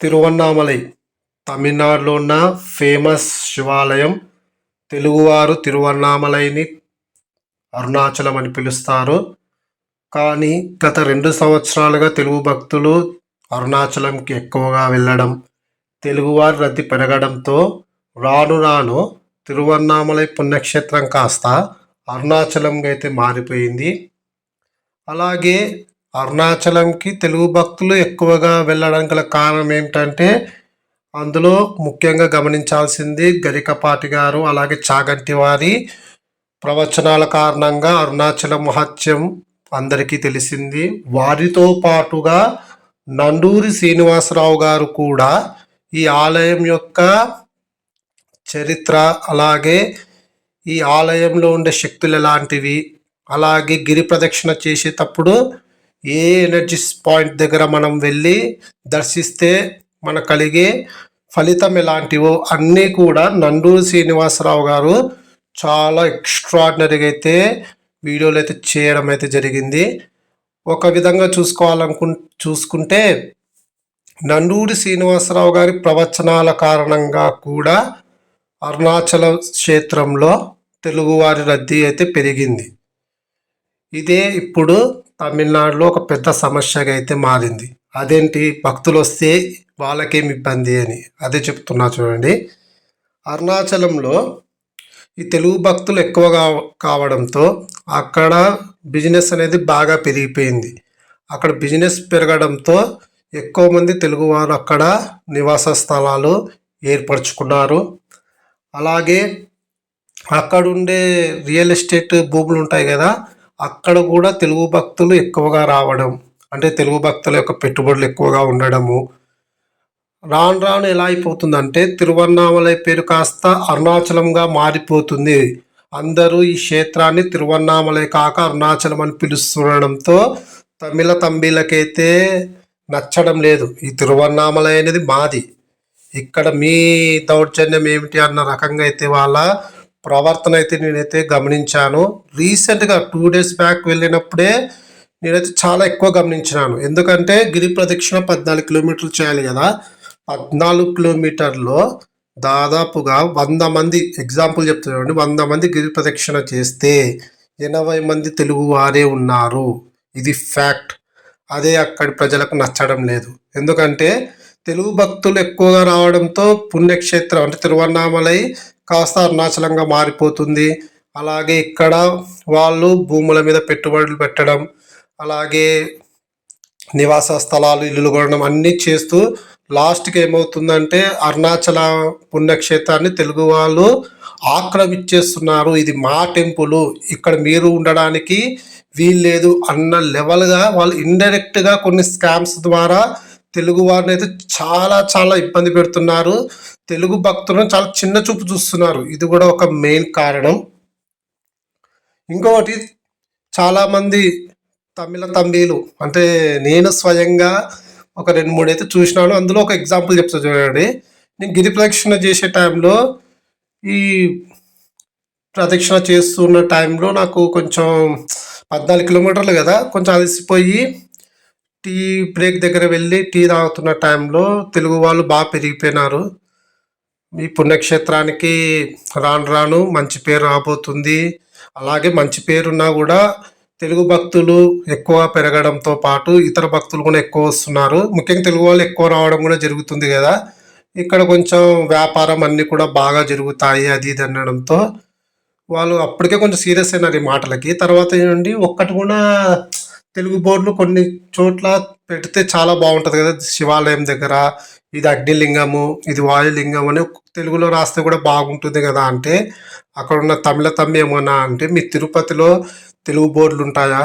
తిరువన్నామలై తమిళనాడులో ఉన్న ఫేమస్ శివాలయం తెలుగువారు తిరువన్నామలైని అరుణాచలం అని పిలుస్తారు. కానీ గత రెండు సంవత్సరాలుగా తెలుగు భక్తులు అరుణాచలంకి ఎక్కువగా వెళ్ళడం తెలుగువారి రద్దీ పెరగడంతో రాను రాను తిరువన్నామలై పుణ్యక్షేత్రం కాస్త అరుణాచలంగా అయితే మారిపోయింది. అలాగే అరుణాచలంకి తెలుగు భక్తులు ఎక్కువగా వెళ్ళడానికి గల కారణం ఏంటంటే అందులో ముఖ్యంగా గమనించాల్సింది గరికపాటి గారు అలాగే చాగంటి వారి ప్రవచనాల కారణంగా అరుణాచలం మహత్యం అందరికీ తెలిసింది. వారితో పాటుగా నండూరి శ్రీనివాసరావు గారు కూడా ఈ ఆలయం యొక్క చరిత్ర అలాగే ఈ ఆలయంలో ఉండే శక్తులు ఎలాంటివి అలాగే గిరి ప్రదక్షిణ చేసేటప్పుడు ఏ ఎనర్జీ పాయింట్ దగ్గర మనం వెళ్ళి దర్శిస్తే మనకు కలిగే ఫలితం ఎలాంటివో అన్నీ కూడా నండూరి శ్రీనివాసరావు గారు చాలా ఎక్స్ట్రాడినరీగా అయితే వీడియోలు అయితే చేయడం అయితే జరిగింది. ఒక విధంగా చూసుకోవాలనుకు చూసుకుంటే నండూరి శ్రీనివాసరావు గారి ప్రవచనాల కారణంగా కూడా అరుణాచల క్షేత్రంలో తెలుగువారి రద్దీ అయితే పెరిగింది. ఇదే ఇప్పుడు తమిళనాడులో ఒక పెద్ద సమస్యగా అయితే మారింది. అదేంటి? భక్తులు వస్తే వాళ్ళకేం ఇబ్బంది అని. అదే చెప్తున్నా చూడండి. అరుణాచలంలో ఈ తెలుగు భక్తులు ఎక్కువగా కావడంతో అక్కడ బిజినెస్ అనేది బాగా పెరిగిపోయింది. అక్కడ బిజినెస్ పెరగడంతో ఎక్కువ మంది తెలుగువారు అక్కడ నివాస స్థలాలు ఏర్పరచుకున్నారు. అలాగే అక్కడ ఉండే రియల్ ఎస్టేట్ భూములు ఉంటాయి కదా అక్కడ కూడా తెలుగు భక్తులు ఎక్కువగా రావడం అంటే తెలుగు భక్తుల యొక్క పెట్టుబడులు ఎక్కువగా ఉండడము. రాను రాను ఎలా అయిపోతుందంటే తిరువన్నామలై పేరు కాస్త అరుణాచలంగా మారిపోతుంది. అందరూ ఈ క్షేత్రాన్ని తిరువన్నామలై కాక అరుణాచలం అని పిలుస్తుండడంతో తమిళ తంబీలకైతే నచ్చడం లేదు. ఈ తిరువన్నామలై అనేది మాది. ఇక్కడ మీ దౌర్జన్యం ఏమిటి అన్న రకంగా అయితే వాళ్ళ ప్రవర్తన అయితే నేనైతే గమనించాను. రీసెంట్గా టూ డేస్ బ్యాక్ వెళ్ళినప్పుడే నేనైతే చాలా ఎక్కువ గమనించినాను. ఎందుకంటే గిరి ప్రదక్షిణ పద్నాలుగు కిలోమీటర్లు చేయాలి కదా. పద్నాలుగు కిలోమీటర్లో దాదాపుగా వంద మంది ఎగ్జాంపుల్ చెప్తున్నాను వంద మంది గిరి ప్రదక్షిణ చేస్తే ఎనభై మంది తెలుగు వారే ఉన్నారు. ఇది ఫ్యాక్ట్ అదే అక్కడి ప్రజలకు నచ్చడం లేదు. ఎందుకంటే తెలుగు భక్తులు ఎక్కువగా రావడంతో పుణ్యక్షేత్రం అంటే తిరువన్నామలై కాస్త అరుణాచలంగా మారిపోతుంది. అలాగే ఇక్కడ వాళ్ళు భూముల మీద పెట్టుబడులు పెట్టడం అలాగే నివాస స్థలాలు ఇల్లులు కొనడం అన్నీ చేస్తూ లాస్ట్కి ఏమవుతుందంటే అరుణాచల పుణ్యక్షేత్రాన్ని తెలుగు వాళ్ళు ఆక్రమించేస్తున్నారు. ఇది మా టెంపుల్. ఇక్కడ మీరు ఉండడానికి వీల్లేదు అన్న లెవెల్గా వాళ్ళు ఇండైరెక్ట్గా కొన్ని స్కామ్స్ ద్వారా తెలుగు వారిని అయితే చాలా చాలా ఇబ్బంది పెడుతున్నారు. తెలుగు భక్తులను చాలా చిన్న చూపు చూస్తున్నారు. ఇది కూడా ఒక మెయిన్ కారణం. ఇంకొకటి చాలామంది తమిళ తంబీలు అంటే నేను స్వయంగా ఒక రెండు మూడు అయితే చూసినాను. అందులో ఒక ఎగ్జాంపుల్ చెప్తా చూడండి. నేను గిరి ప్రదక్షిణ చేసే టైంలో ఈ ప్రదక్షిణ చేస్తున్న టైంలో నాకు కొంచెం పద్నాలుగు కిలోమీటర్లు కదా కొంచెం అలసిపోయి టీ బ్రేక్ దగ్గర వెళ్ళి టీ తాగుతున్న టైంలో తెలుగు వాళ్ళు బాగా పెరిగిపోయినారు. ఈ పుణ్యక్షేత్రానికి రాను రాను మంచి పేరు రాబోతుంది. అలాగే మంచి పేరున్నా కూడా తెలుగు భక్తులు ఎక్కువ పెరగడంతో పాటు ఇతర భక్తులు కూడా ఎక్కువ వస్తున్నారు. ముఖ్యంగా తెలుగు వాళ్ళు ఎక్కువ రావడం కూడా జరుగుతుంది కదా. ఇక్కడ కొంచెం వ్యాపారం అన్నీ కూడా బాగా జరుగుతాయి అది ఇది అనడంతో. వాళ్ళు అప్పటికే కొంచెం సీరియస్ అయినారు ఈ మాటలకి. తర్వాత ఏంటండి ఒక్కటి కూడా తెలుగు బోర్డులు కొన్ని చోట్ల పెడితే చాలా బాగుంటుంది కదా. శివాలయం దగ్గర ఇది అగ్నిలింగము ఇది వాయులింగం అని తెలుగులో రాస్తే కూడా బాగుంటుంది కదా అంటే. అక్కడ ఉన్న తమిళ తమ్మి ఏమన్నా అంటే మీ తిరుపతిలో తెలుగు బోర్డులు ఉంటాయా?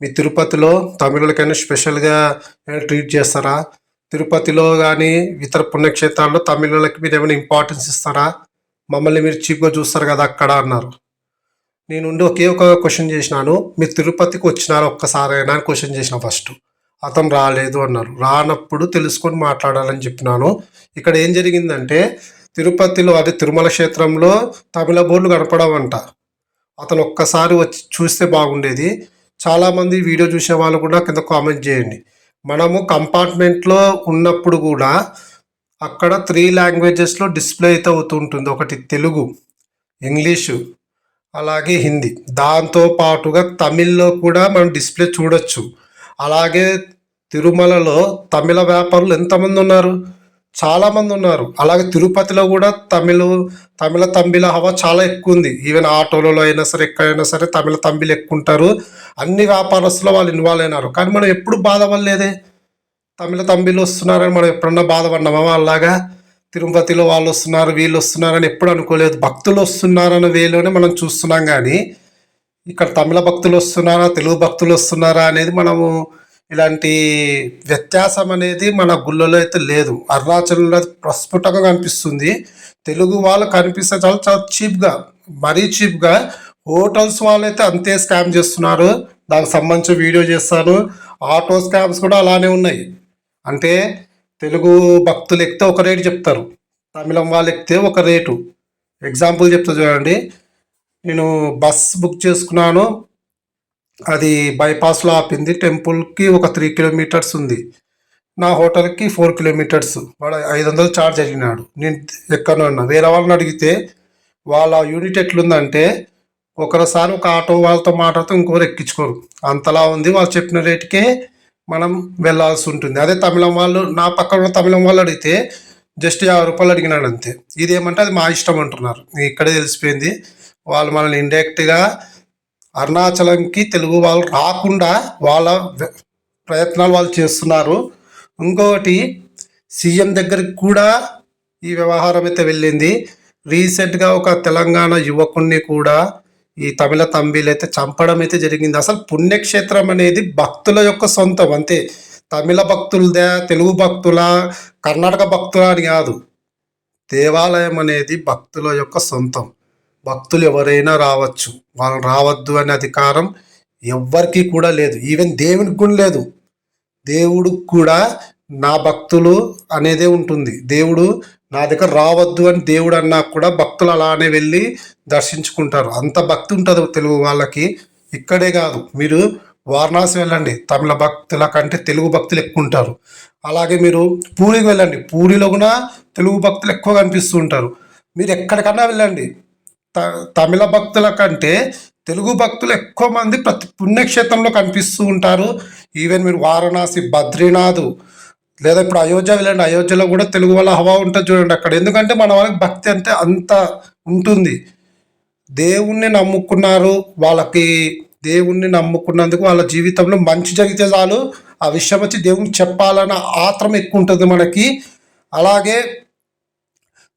మీ తిరుపతిలో తమిళులకైనా స్పెషల్గా ట్రీట్ చేస్తారా? తిరుపతిలో కానీ ఇతర పుణ్యక్షేత్రాల్లో తమిళులకి మీరు ఏమైనా ఇంపార్టెన్స్ ఇస్తారా? మమ్మల్ని మీరు చీప్గా చూస్తారు కదా అక్కడ అన్నారు. నేను ఉండి ఒకే ఒక క్వశ్చన్ చేసినాను. మీరు తిరుపతికి వచ్చినారు ఒక్కసారైనా అని క్వశ్చన్ చేసిన ఫస్ట్ అతను రాలేదు అన్నారు. రానప్పుడు తెలుసుకొని మాట్లాడాలని చెప్పినాను. ఇక్కడ ఏం జరిగిందంటే తిరుపతిలో అదే తిరుమల క్షేత్రంలో తమిళ బోర్డులు కనపడవంట. అతను ఒక్కసారి వచ్చి చూస్తే బాగుండేది. చాలామంది వీడియో చూసే వాళ్ళు కూడా కింద కామెంట్ చేయండి. మనము కంపార్ట్మెంట్లో ఉన్నప్పుడు కూడా అక్కడ త్రీ లాంగ్వేజెస్లో డిస్ప్లే అయితే అవుతుంటుంది. ఒకటి తెలుగు ఇంగ్లీషు అలాగే హిందీ. దాంతో పాటుగా తమిళ్ళో కూడా మనం డిస్ప్లే చూడొచ్చు. అలాగే తిరుమలలో తమిళ వ్యాపారులు ఎంతమంది ఉన్నారు? చాలామంది ఉన్నారు అలాగే తిరుపతిలో కూడా తమిళ తమిళ తంబిల హవా చాలా ఎక్కువ ఉంది ఈవెన్ ఆటోలలో అయినా సరే ఎక్కడైనా సరే తమిళ తంబిలు ఎక్కువ ఉంటారు అన్ని వ్యాపారస్తులు వాళ్ళు ఇన్వాల్వ్ అయినారు. కానీ మనం ఎప్పుడు బాధపడలేదే? తమిళ తంబిలు వస్తున్నారని మనం ఎప్పుడన్నా బాధపడినామా అలాగా తిరుపతిలో వాళ్ళు వస్తున్నారు వీళ్ళు వస్తున్నారని ఎప్పుడు అనుకోలేదు. భక్తులు వస్తున్నారన్న వేలోనే మనం చూస్తున్నాం కానీ ఇక్కడ తమిళ భక్తులు వస్తున్నారా తెలుగు భక్తులు వస్తున్నారా అనేది మనము ఇలాంటి వ్యత్యాసం అనేది మన గుళ్ళలో అయితే లేదు. అరుణాచలంలో ప్రస్ఫుటంగా కనిపిస్తుంది. తెలుగు వాళ్ళు కనిపిస్తే చాలా చాలా చీప్గా మరీ చీప్గా హోటల్స్ వాళ్ళు అయితే అంతే స్కామ్ చేస్తున్నారు. దానికి సంబంధించి వీడియో చేస్తాను. ఆటో స్కామ్స్ కూడా అలానే ఉన్నాయి. అంటే తెలుగు భక్తులు ఎక్కితే ఒక రేటు చెప్తారు. తమిళం వాళ్ళు ఎక్కితే ఒక రేటు. ఎగ్జాంపుల్ చెప్తా చూడండి. నేను బస్ బుక్ చేసుకున్నాను. అది బైపాస్లో ఆపింది. టెంపుల్కి ఒక త్రీ కిలోమీటర్స్ ఉంది. నా హోటల్కి ఫోర్ కిలోమీటర్స్ వాడు ఐదు వందలు చార్జ్ అడిగినాడు. నేను ఎక్కను అన్నా. వేరే వాళ్ళని అడిగితే వాళ్ళ యూనిట్ ఎట్లుందంటే ఒకసారి ఒక ఆటో వాళ్ళతో మాట్లాడితే ఇంకోరు ఎక్కించుకోరు. అంతలా ఉంది వాళ్ళు చెప్పిన రేటుకే మనం వెళ్ళాల్సి ఉంటుంది. అదే తమిళం వాళ్ళు నా పక్కన ఉన్న తమిళం వాళ్ళు అడిగితే జస్ట్ యాభై రూపాయలు అడిగినాడు అంతే. ఇదేమంటే అది మా ఇష్టం అంటున్నారు. ఇక్కడే తెలిసిపోయింది. వాళ్ళు మనల్ని ఇండైరెక్ట్గా అరుణాచలంకి తెలుగు వాళ్ళు రాకుండా వాళ్ళ ప్రయత్నాలు వాళ్ళు చేస్తున్నారు. ఇంకొకటి సీఎం దగ్గరికి కూడా ఈ వ్యవహారం అయితే వెళ్ళింది. రీసెంట్గా ఒక తెలంగాణ యువకుడిని కూడా ఈ తమిళ తంబీలు అయితే చంపడం అయితే జరిగింది. అసలు పుణ్యక్షేత్రం అనేది భక్తుల యొక్క సొంతం. అంతే. తమిళ భక్తులదే తెలుగు భక్తుల కర్ణాటక భక్తుల అని కాదు. దేవాలయం అనేది భక్తుల యొక్క సొంతం. భక్తులు ఎవరైనా రావచ్చు. వాళ్ళు రావద్దు అనే అధికారం ఎవ్వరికీ కూడా లేదు. ఈవెన్ దేవునికి కూడా లేదు. దేవుడు కూడా నా భక్తులు అనేదే ఉంటుంది. దేవుడు నా దగ్గర రావద్దు అని దేవుడు అన్నా కూడా భక్తులు అలానే వెళ్ళి దర్శించుకుంటారు. అంత భక్తి ఉంటుంది తెలుగు వాళ్ళకి. ఇక్కడే కాదు మీరు వారణాసి వెళ్ళండి. తమిళ భక్తుల కంటే తెలుగు భక్తులు ఎక్కువ ఉంటారు అలాగే మీరు పూరికి వెళ్ళండి. పూరిలో కూడా తెలుగు భక్తులు ఎక్కువ కనిపిస్తూ ఉంటారు మీరు ఎక్కడికన్నా వెళ్ళండి. త తమిళ భక్తుల కంటే తెలుగు భక్తులు ఎక్కువ మంది ప్రతి పుణ్యక్షేత్రంలో కనిపిస్తూ ఉంటారు. ఈవెన్ మీరు వారణాసి బద్రీనాథ్ లేదా ఇప్పుడు అయోధ్య వెళ్ళండి అయోధ్యలో కూడా తెలుగు వాళ్ళ హవా ఉంటుంది చూడండి అక్కడ. ఎందుకంటే మన వాళ్ళకి భక్తి అంటే అంత ఉంటుంది. దేవుణ్ణి నమ్ముకున్నారు వాళ్ళకి దేవుణ్ణి నమ్ముకున్నందుకు వాళ్ళ జీవితంలో మంచి జరిగితే చాలు. ఆ విషయం వచ్చి దేవునికి చెప్పాలన్న ఆత్రం ఎక్కువ ఉంటుంది మనకి. అలాగే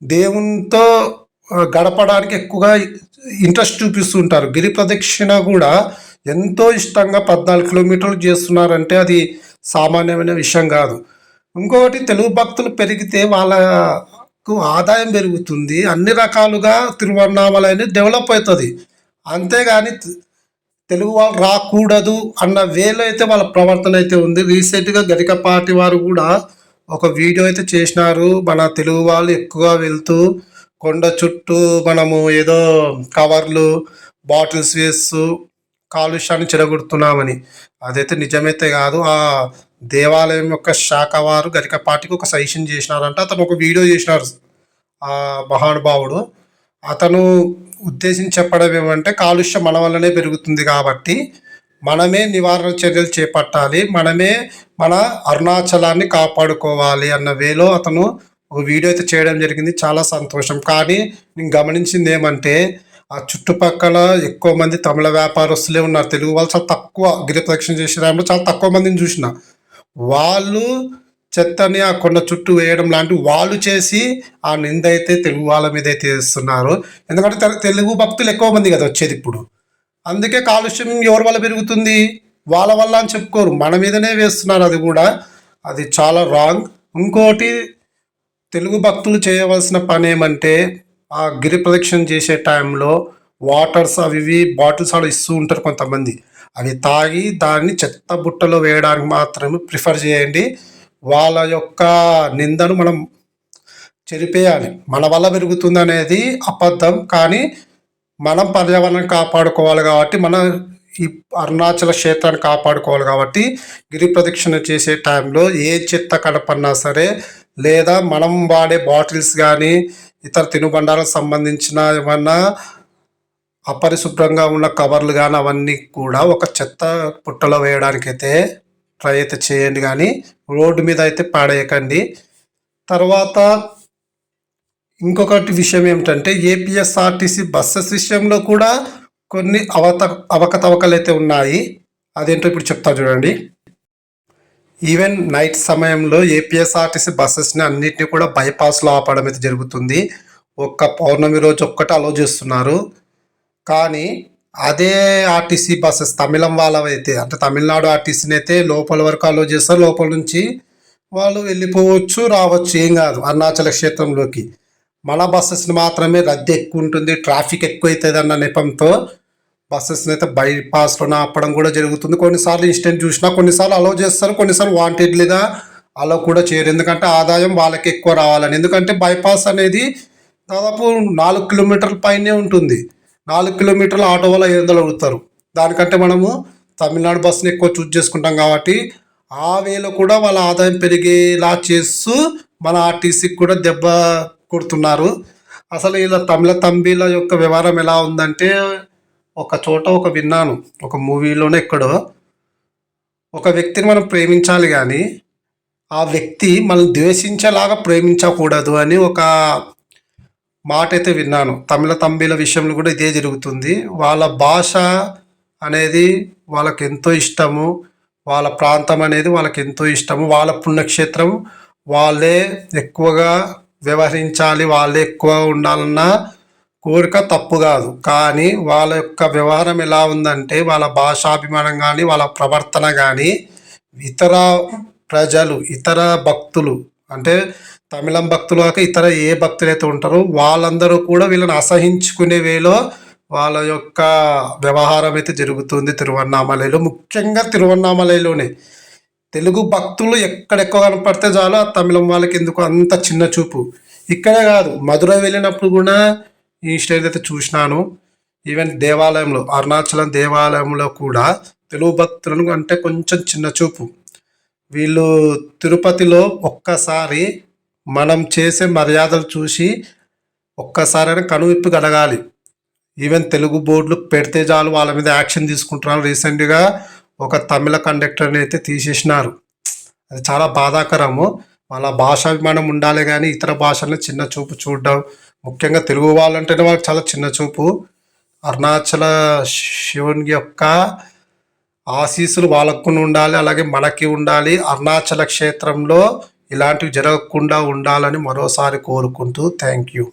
దేవునితో గడపడానికి ఎక్కువగా ఇంట్రెస్ట్ చూపిస్తుంటారు. గిరి ప్రదక్షిణ కూడా ఎంతో ఇష్టంగా పద్నాలుగు కిలోమీటర్లు చేస్తున్నారంటే అది సామాన్యమైన విషయం కాదు. ఇంకొకటి తెలుగు భక్తులు పెరిగితే వాళ్ళకు ఆదాయం పెరుగుతుంది. అన్ని రకాలుగా తిరువన్నామలై అనేది డెవలప్ అవుతుంది. అంతేగాని తెలుగు వాళ్ళు రాకూడదు అన్న వేలో అయితే వాళ్ళ ప్రవర్తన అయితే ఉంది. రీసెంట్గా గరికపాటి వారు కూడా ఒక వీడియో అయితే చేసినారు. మన తెలుగు వాళ్ళు ఎక్కువగా వెళ్తూ కొండ చుట్టూ మనము ఏదో కవర్లు బాటిల్స్ వేస్తూ కాలుష్యాన్ని చెడగొడుతున్నామని. అదైతే నిజమైతే కాదు. ఆ దేవాలయం యొక్క శాఖ వారు గరికపాటికి ఒక సజెషన్ చేసినారంట. అతను ఒక వీడియో చేసినారు. ఆ మహానుభావుడు. అతను ఉద్దేశించి చెప్పడం ఏమంటే కాలుష్యం మన వల్లనే పెరుగుతుంది కాబట్టి మనమే నివారణ చర్యలు చేపట్టాలి. మనమే మన అరుణాచలాన్ని కాపాడుకోవాలి అన్న వేలో అతను ఒక వీడియో అయితే చేయడం జరిగింది. చాలా సంతోషం. కానీ నేను గమనించింది ఏమంటే ఆ చుట్టుపక్కల ఎక్కువ మంది తమిళ వ్యాపారస్తులే ఉన్నారు. తెలుగు వాళ్ళు చాలా తక్కువ గిరి ప్రదక్షిణ చేసే టైంలో చాలా తక్కువ మందిని చూసిన. వాళ్ళు చెత్తని ఆ కొండ చుట్టూ వేయడం లాంటి వాళ్ళు చేసి ఆ నింద అయితే తెలుగు వాళ్ళ మీద అయితే వేస్తున్నారు. ఎందుకంటే తెలుగు భక్తులు ఎక్కువ మంది కదా వచ్చేది ఇప్పుడు. అందుకే కాలుష్యం ఎవరి వల్ల పెరుగుతుంది? వాళ్ళ వల్ల అని చెప్పుకోరు. మన మీదనే వేస్తున్నారు అది కూడా. అది చాలా రాంగ్. ఇంకోటి తెలుగు భక్తులు చేయవలసిన పని ఏమంటే ఆ గిరి ప్రదక్షిణ చేసే టైంలో వాటర్స్ అవి ఇవి బాటిల్స్ ఆడ ఇస్తూ ఉంటారు కొంతమంది. అవి తాగి దాన్ని చెత్త బుట్టలో వేయడానికి మాత్రమే ప్రిఫర్ చేయండి. వాళ్ళ యొక్క నిందను మనం చెరిపేయాలి. మన వల్ల పెరుగుతుంది అనేది అబద్ధం. కానీ మనం పర్యావరణం కాపాడుకోవాలి కాబట్టి మన ఈ అరుణాచల క్షేత్రాన్ని కాపాడుకోవాలి కాబట్టి గిరి ప్రదక్షిణ చేసే టైంలో ఏ చెత్త కనపడినా సరే లేదా మనం వాడే బాటిల్స్ కానీ ఇతర తినుబండాలకు సంబంధించిన ఏమన్నా అపరిశుభ్రంగా ఉన్న కవర్లు కానీ అవన్నీ కూడా ఒక చెత్త పుట్టలో వేయడానికైతే ట్రై అయితే చేయండి కానీ రోడ్డు మీద అయితే పాడేయకండి. తర్వాత ఇంకొకటి విషయం ఏమిటంటే ఏపీఎస్ఆర్టీసీ బస్సెస్ విషయంలో కూడా కొన్ని అవత అవకతవకలు అయితే ఉన్నాయి. అదేంటో ఇప్పుడు చెప్తా చూడండి. ఈవెన్ నైట్ సమయంలో ఏపీఎస్ఆర్టీసీ బస్సెస్ని అన్నింటినీ కూడా బైపాస్లో ఆపడం అయితే జరుగుతుంది. ఒక్క పౌర్ణమి రోజు ఒక్కటి అలో చేస్తున్నారు. కానీ అదే ఆర్టీసీ బస్సెస్ తమిళం వాళ్ళవైతే అంటే తమిళనాడు ఆర్టీసీని అయితే లోపల వరకు అలో చేస్తారు లోపల నుంచి వాళ్ళు వెళ్ళిపోవచ్చు రావచ్చు ఏం కాదు అరుణాచల క్షేత్రంలోకి. మన బస్సెస్ని మాత్రమే రద్దీ ఎక్కువ ఉంటుంది ట్రాఫిక్ ఎక్కువ అవుతుంది అన్న నెపంతో బస్సెస్ని అయితే బైపాస్లో ఆపడం కూడా జరుగుతుంది. కొన్నిసార్లు ఇన్స్టెంట్ చూసినా కొన్నిసార్లు అలో చేస్తారు కొన్నిసార్లు వాంటెడ్లీగా అలో కూడా చేయరు. ఎందుకంటే ఆదాయం వాళ్ళకి ఎక్కువ రావాలని. ఎందుకంటే బైపాస్ అనేది దాదాపు నాలుగు కిలోమీటర్ల పైనే ఉంటుంది. నాలుగు కిలోమీటర్ల ఆటో వల్ల ఐదు వందలు అడుగుతారు. దానికంటే మనము తమిళనాడు బస్సుని ఎక్కువ చూజ్ చేసుకుంటాం కాబట్టి ఆ వేలో కూడా వాళ్ళ ఆదాయం పెరిగేలా చేస్తూ మన ఆర్టీసీకి కూడా దెబ్బ కొడుతున్నారు. అసలు ఇలా తమిళ తంబీల యొక్క వ్యవహారం ఎలా ఉందంటే ఒక చోట ఒక విన్నాను. ఒక మూవీలోనే ఎక్కడో. ఒక వ్యక్తిని మనం ప్రేమించాలి కానీ ఆ వ్యక్తి మనల్ని ద్వేషించేలాగా ప్రేమించకూడదు అని ఒక మాట అయితే విన్నాను. తమిళ తమ్మిళ విషయంలో కూడా ఇదే జరుగుతుంది. వాళ్ళ భాష అనేది వాళ్ళకి ఎంతో ఇష్టము. వాళ్ళ ప్రాంతం అనేది వాళ్ళకి ఎంతో ఇష్టము. వాళ్ళ పుణ్యక్షేత్రం వాళ్ళే ఎక్కువగా వ్యవహరించాలి. వాళ్ళే ఎక్కువ ఉండాలన్న కోరిక తప్పు కాదు. కానీ వాళ్ళ యొక్క వ్యవహారం ఎలా ఉందంటే వాళ్ళ భాషాభిమానం కానీ వాళ్ళ ప్రవర్తన కానీ ఇతర ప్రజలు ఇతర భక్తులు అంటే తమిళం భక్తులు కాక ఇతర ఏ భక్తులు అయితే ఉంటారో వాళ్ళందరూ కూడా వీళ్ళని అసహించుకునే వేలో వాళ్ళ యొక్క వ్యవహారం అయితే జరుగుతుంది తిరువన్నామలైలో. ముఖ్యంగా తిరువన్నామలైలోనే తెలుగు భక్తులు ఎక్కడెక్కువ కనపడితే చాలు ఆ తమిళం వాళ్ళకి ఎందుకు అంత చిన్న చూపు. ఇక్కడే కాదు మధుర వెళ్ళినప్పుడు కూడా ఈ స్టేజ్ అయితే చూసినాను. ఈవెన్ దేవాలయంలో అరుణాచలం దేవాలయంలో కూడా తెలుగు భక్తులను అంటే కొంచెం చిన్న చూపు. వీళ్ళు తిరుపతిలో ఒక్కసారి మనం చేసే మర్యాదలు చూసి ఒక్కసారైనా కనువిప్పు గడగాలి ఈవెన్ తెలుగు బోర్డులు పెడితే చాలు వాళ్ళ మీద యాక్షన్ తీసుకుంటున్నారు. రీసెంట్గా ఒక తమిళ కండక్టర్ని అయితే తీసేసినారు. అది చాలా బాధాకరము. వాళ్ళ భాషాభిమానం ఉండాలి కానీ ఇతర భాషలను చిన్న చూపు చూడడం ముఖ్యంగా తెలుగు వాళ్ళంటేనే వాళ్ళకి చాలా చిన్న చూపు. అరుణాచల శివుని యొక్క ఆశీస్సులు వాళ్ళకు ఉండాలి అలాగే మనకి ఉండాలి. అరుణాచల క్షేత్రంలో ఇలాంటివి జరగకుండా ఉండాలని మరోసారి కోరుకుంటూ థ్యాంక్ యూ.